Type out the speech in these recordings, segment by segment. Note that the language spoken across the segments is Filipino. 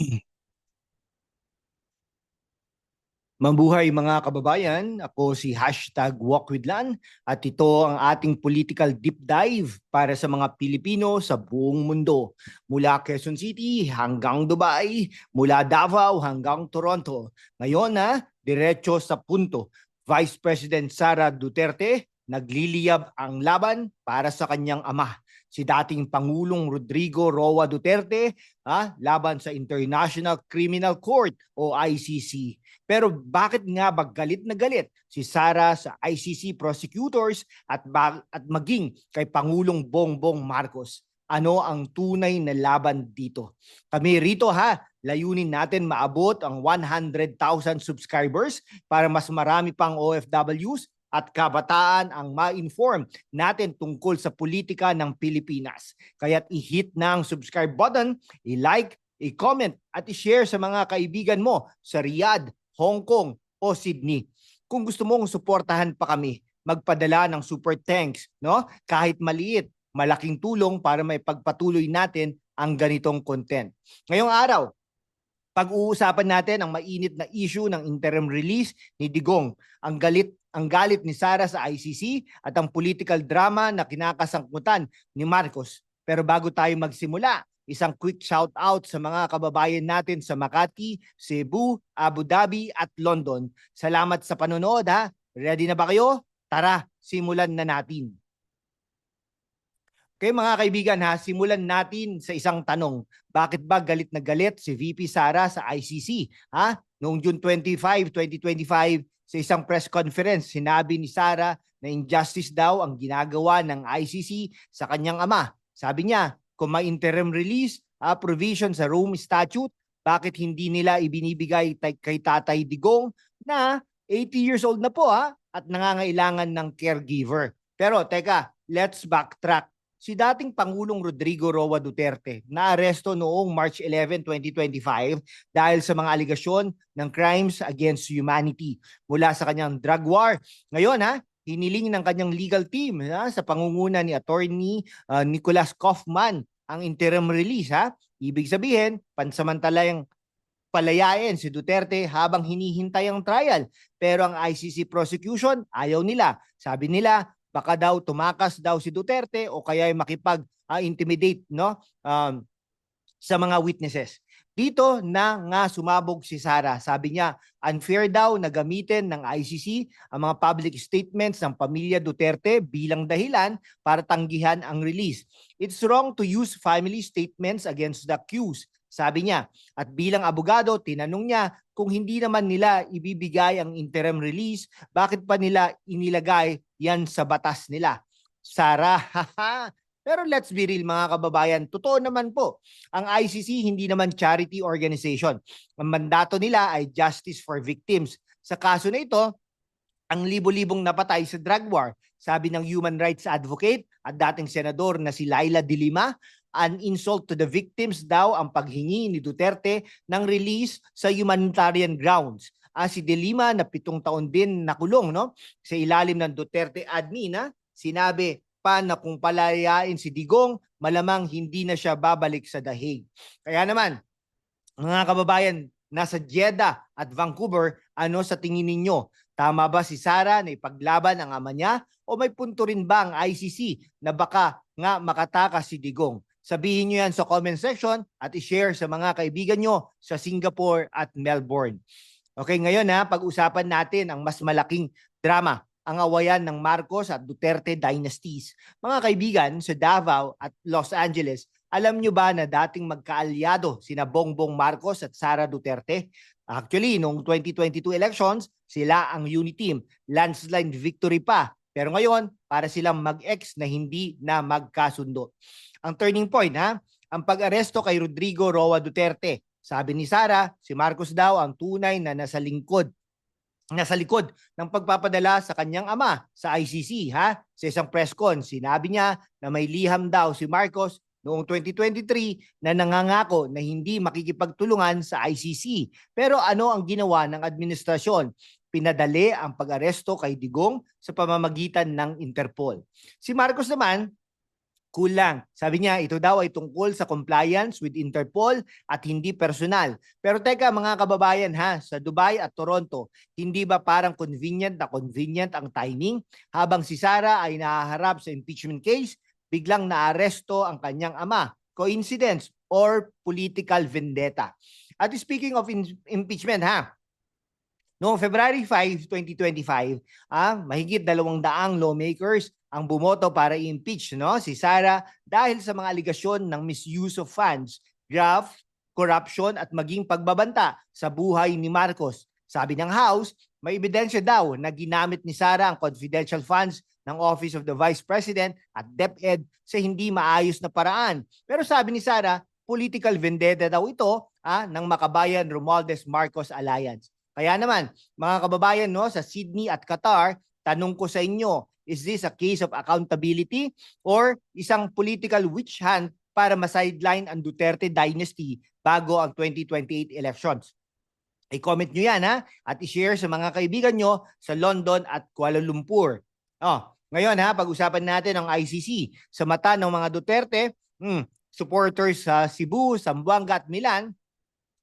Mabuhay mga kababayan, ako si Hashtag Walkwithlan at ito ang ating political deep dive para sa mga Pilipino sa buong mundo. Mula Quezon City hanggang Dubai, mula Davao hanggang Toronto. Ngayon na, diretso sa punto. Vice President Sara Duterte nagliliyab ang laban para sa kanyang ama si dating Pangulong Rodrigo Roa Duterte ha, laban sa International Criminal Court o ICC. Pero bakit nga ba galit na galit si Sara sa ICC prosecutors at, at maging kay Pangulong Bongbong Marcos? Ano ang tunay na laban dito? Kami rito ha, layunin natin maabot ang 100,000 subscribers para mas marami pang OFWs at kabataan ang ma-inform natin tungkol sa politika ng Pilipinas. Kaya't i-hit na ang subscribe button, i-like, i-comment at i-share sa mga kaibigan mo sa Riyadh, Hong Kong o Sydney. Kung gusto mong suportahan pa kami, magpadala ng super thanks, no? Kahit maliit, malaking tulong para may pagpatuloy natin ang ganitong content. Ngayong araw, pag-uusapan natin ang mainit na issue ng interim release ni Digong, ang galit ang galit ni Sara sa ICC at ang political drama na kinakasangkutan ni Marcos. Pero bago tayo magsimula, isang quick shout out sa mga kababayan natin sa Makati, Cebu, Abu Dhabi at London. Salamat sa panonood ha. Ready na ba kayo? Tara, simulan na natin. Okay mga kaibigan ha, simulan natin sa isang tanong. Bakit ba galit na galit si VP Sara sa ICC? Ha? Noong June 25, 2025, sa isang press conference, sinabi ni Sara na injustice daw ang ginagawa ng ICC sa kanyang ama. Sabi niya, kung may interim release, uh, provision sa Rome Statute, bakit hindi nila ibinibigay kay Tatay Digong na 80 years old na po ha at nangangailangan ng caregiver. Pero teka, let's backtrack si dating Pangulong Rodrigo Roa Duterte na aresto noong March 11, 2025 dahil sa mga aligasyon ng crimes against humanity mula sa kanyang drug war. Ngayon ha, hiniling ng kanyang legal team ha, sa pangunguna ni attorney uh, Nicholas Kaufman ang interim release ha. Ibig sabihin, pansamantalang palayain si Duterte habang hinihintay ang trial. Pero ang ICC prosecution, ayaw nila. Sabi nila, baka daw tumakas daw si Duterte o kaya makipag-intimidate uh, no um, sa mga witnesses. Dito na nga sumabog si Sara. Sabi niya, unfair daw na gamitin ng ICC ang mga public statements ng pamilya Duterte bilang dahilan para tanggihan ang release. It's wrong to use family statements against the accused sabi niya. At bilang abogado, tinanong niya kung hindi naman nila ibibigay ang interim release, bakit pa nila inilagay yan sa batas nila? Sara, Pero let's be real mga kababayan, totoo naman po, ang ICC hindi naman charity organization. Ang mandato nila ay justice for victims. Sa kaso na ito, ang libo-libong napatay sa drug war, sabi ng human rights advocate at dating senador na si Laila Dilima, an insult to the victims daw ang paghingi ni Duterte ng release sa humanitarian grounds. Ah, si De Lima na pitong taon din nakulong no sa ilalim ng Duterte admin na sinabi pa na kung palayain si Digong malamang hindi na siya babalik sa dahig. Kaya naman mga kababayan nasa Jeddah at Vancouver ano sa tingin ninyo Tama ba si Sara na ipaglaban ang ama niya o may punto rin ba ang ICC na baka nga makatakas si Digong? Sabihin nyo yan sa comment section at i-share sa mga kaibigan nyo sa Singapore at Melbourne. Okay, ngayon ha, pag-usapan natin ang mas malaking drama, ang awayan ng Marcos at Duterte dynasties. Mga kaibigan sa Davao at Los Angeles, alam nyo ba na dating magkaalyado sina Bongbong Marcos at Sara Duterte? Actually, noong 2022 elections, sila ang unity team. Landslide victory pa. Pero ngayon, para silang mag-ex na hindi na magkasundo. Ang turning point ha, ang pag-aresto kay Rodrigo Roa Duterte. Sabi ni Sara, si Marcos daw ang tunay na nasa lingkod nasa likod ng pagpapadala sa kanyang ama sa ICC ha? Sa isang press con sinabi niya na may liham daw si Marcos noong 2023 na nangangako na hindi makikipagtulungan sa ICC pero ano ang ginawa ng administrasyon pinadali ang pag-aresto kay Digong sa pamamagitan ng Interpol si Marcos naman Kulang. Sabi niya, ito daw ay tungkol sa compliance with Interpol at hindi personal. Pero teka mga kababayan ha, sa Dubai at Toronto, hindi ba parang convenient na convenient ang timing? Habang si Sara ay nahaharap sa impeachment case, biglang naaresto ang kanyang ama. Coincidence or political vendetta? At speaking of impeachment ha, Noong February 5, 2025, ah, mahigit dalawang daang lawmakers ang bumoto para i-impeach no, si Sara dahil sa mga aligasyon ng misuse of funds, graft, corruption at maging pagbabanta sa buhay ni Marcos. Sabi ng House, may ebidensya daw na ginamit ni Sara ang confidential funds ng Office of the Vice President at DepEd sa hindi maayos na paraan. Pero sabi ni Sara, political vendetta daw ito ah, ng Makabayan Romualdez Marcos Alliance. Kaya naman, mga kababayan no, sa Sydney at Qatar, tanong ko sa inyo, is this a case of accountability or isang political witch hunt para ma-sideline ang Duterte dynasty bago ang 2028 elections? I-comment nyo yan ha at i-share sa mga kaibigan nyo sa London at Kuala Lumpur. Oh, ngayon ha, pag-usapan natin ang ICC. Sa mata ng mga Duterte, hmm, supporters sa Cebu, Zamboanga at Milan,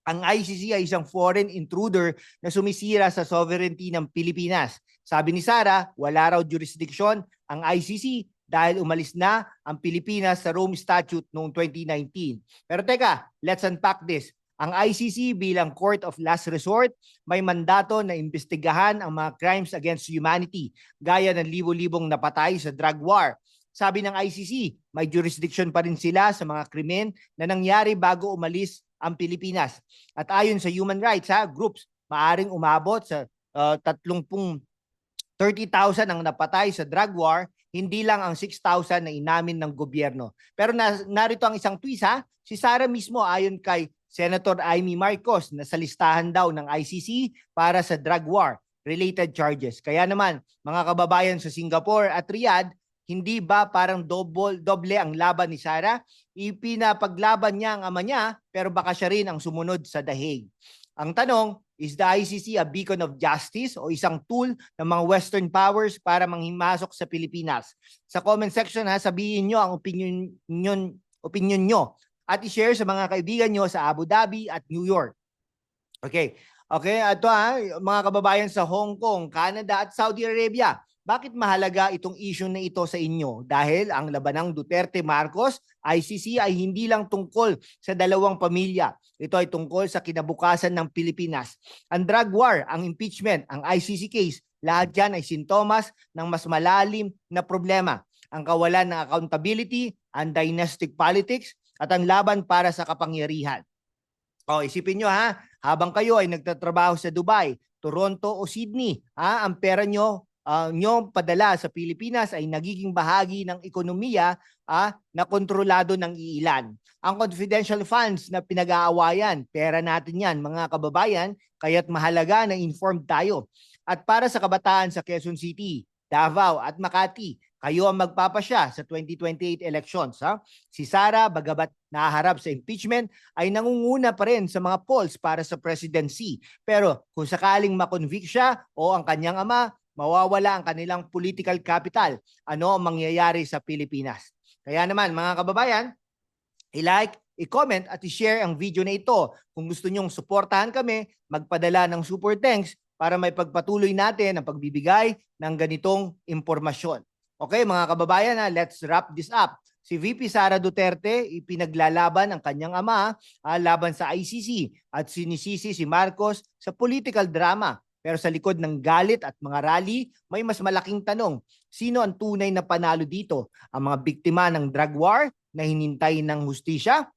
ang ICC ay isang foreign intruder na sumisira sa sovereignty ng Pilipinas. Sabi ni Sara, wala raw jurisdiction ang ICC dahil umalis na ang Pilipinas sa Rome Statute noong 2019. Pero teka, let's unpack this. Ang ICC bilang court of last resort may mandato na imbestigahan ang mga crimes against humanity gaya ng libo-libong napatay sa drug war. Sabi ng ICC, may jurisdiction pa rin sila sa mga krimen na nangyari bago umalis ang Pilipinas. At ayon sa human rights ha, groups, maaring umabot sa uh, 30 30,000 ang napatay sa drug war, hindi lang ang 6,000 na inamin ng gobyerno. Pero na, narito ang isang twist ha, si Sara mismo ayon kay Senator Amy Marcos na sa listahan daw ng ICC para sa drug war related charges. Kaya naman, mga kababayan sa Singapore at Riyadh, hindi ba parang double, doble ang laban ni Sara? Ipinapaglaban niya ang ama niya, pero baka siya rin ang sumunod sa dahig. Ang tanong, is the ICC a beacon of justice o isang tool ng mga Western powers para manghimasok sa Pilipinas? Sa comment section ha, sabihin nyo ang opinion, nyo, opinion nyo at i-share sa mga kaibigan nyo sa Abu Dhabi at New York. Okay. Okay, ito ha, mga kababayan sa Hong Kong, Canada at Saudi Arabia. Bakit mahalaga itong issue na ito sa inyo? Dahil ang labanang Duterte Marcos ICC ay hindi lang tungkol sa dalawang pamilya. Ito ay tungkol sa kinabukasan ng Pilipinas. Ang drug war, ang impeachment, ang ICC case, lahat yan ay sintomas ng mas malalim na problema. Ang kawalan ng accountability, ang dynastic politics, at ang laban para sa kapangyarihan. O, isipin nyo ha, habang kayo ay nagtatrabaho sa Dubai, Toronto o Sydney, ha, ang pera nyo uh, nyo padala sa Pilipinas ay nagiging bahagi ng ekonomiya uh, na kontrolado ng iilan. Ang confidential funds na pinag-aawayan, pera natin yan mga kababayan, kaya't mahalaga na informed tayo. At para sa kabataan sa Quezon City, Davao at Makati, kayo ang magpapasya sa 2028 elections. Ha? Si Sara, bagabat naharap sa impeachment, ay nangunguna pa rin sa mga polls para sa presidency. Pero kung sakaling makonvict siya o ang kanyang ama, mawawala ang kanilang political capital. Ano ang mangyayari sa Pilipinas? Kaya naman mga kababayan, i-like, i-comment at i-share ang video na ito. Kung gusto nyong suportahan kami, magpadala ng super thanks para may pagpatuloy natin ang pagbibigay ng ganitong impormasyon. Okay mga kababayan, ha, let's wrap this up. Si VP Sara Duterte ipinaglalaban ang kanyang ama uh, laban sa ICC at sinisisi si Marcos sa political drama. Pero sa likod ng galit at mga rally, may mas malaking tanong. Sino ang tunay na panalo dito? Ang mga biktima ng drug war na hinintay ng hustisya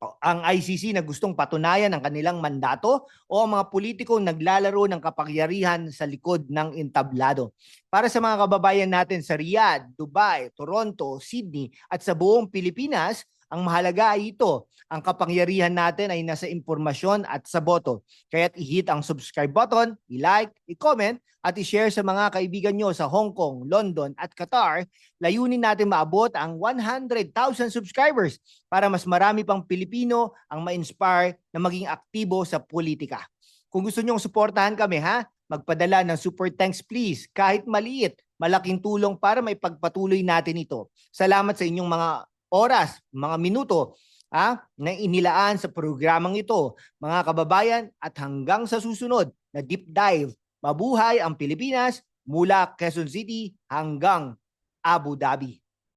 ang ICC na gustong patunayan ang kanilang mandato o ang mga politikong naglalaro ng kapangyarihan sa likod ng entablado. Para sa mga kababayan natin sa Riyadh, Dubai, Toronto, Sydney at sa buong Pilipinas, ang mahalaga ay ito. Ang kapangyarihan natin ay nasa impormasyon at sa boto. Kaya't i-hit ang subscribe button, i-like, i-comment at i-share sa mga kaibigan nyo sa Hong Kong, London at Qatar. Layunin natin maabot ang 100,000 subscribers para mas marami pang Pilipino ang ma-inspire na maging aktibo sa politika. Kung gusto nyong suportahan kami ha, magpadala ng super thanks please kahit maliit malaking tulong para may pagpatuloy natin ito. Salamat sa inyong mga oras, mga minuto ah, na inilaan sa programang ito. Mga kababayan, at hanggang sa susunod na deep dive, mabuhay ang Pilipinas mula Quezon City hanggang Abu Dhabi.